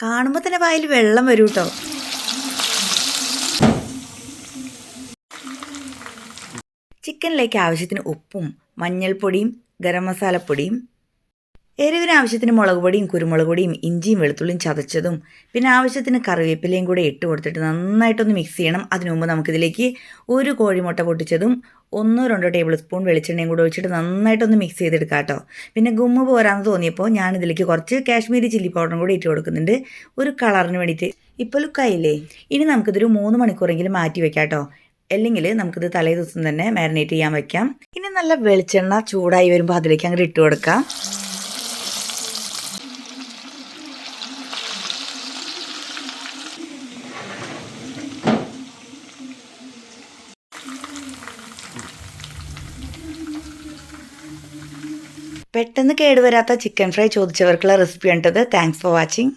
കാണുമ്പോൾ തന്നെ വായിൽ വെള്ളം വരും കേട്ടോ ചിക്കനിലേക്ക് ആവശ്യത്തിന് ഉപ്പും മഞ്ഞൾപ്പൊടിയും ഗരം മസാലപ്പൊടിയും എരിവിന് ആവശ്യത്തിന് മുളക് പൊടിയും കുരുമുളക് പൊടിയും ഇഞ്ചിയും വെളുത്തുള്ളിയും ചതച്ചതും പിന്നെ ആവശ്യത്തിന് കറിവേപ്പിലയും കൂടെ ഇട്ട് കൊടുത്തിട്ട് നന്നായിട്ടൊന്ന് മിക്സ് ചെയ്യണം. അതിനു മുമ്പ് നമുക്കിതിലേക്ക് ഒരു കോഴിമുട്ട പൊട്ടിച്ചതും ഒന്നോ രണ്ടോ ടേബിൾ സ്പൂൺ വെളിച്ചെണ്ണയും കൂടെ ഒഴിച്ചിട്ട് നന്നായിട്ടൊന്ന് മിക്സ് ചെയ്തെടുക്കാം കേട്ടോ പിന്നെ ഗുമ്മ പോരാന്ന് തോന്നിയപ്പോൾ ഞാനിതിലേക്ക് കുറച്ച് കാശ്മീരി ചില്ലി പൗഡറും കൂടി ഇട്ട് കൊടുക്കുന്നുണ്ട്. ഒരു കളറിന് വേണ്ടിയിട്ട്. ഇപ്പോൾ ലുക്കായില്ലേ ഇനി നമുക്കിതൊരു മൂന്ന് മണിക്കൂറെങ്കിലും മാറ്റി വെക്കാം കേട്ടോ അല്ലെങ്കിൽ നമുക്കിത് തലേ ദിവസം തന്നെ മാരിനേറ്റ് ചെയ്യാൻ വെക്കാം. ഇനി നല്ല വെളിച്ചെണ്ണ ചൂടായി വരുമ്പോൾ അതിലേക്ക് അങ്ങോട്ട് ഇട്ട് കൊടുക്കാം. പെട്ടെന്ന് കേടുവരാത്ത ചിക്കൻ ഫ്രൈ ചോദിച്ചവർക്കുള്ള റെസിപ്പി കണ്ടത്. Thanks for watching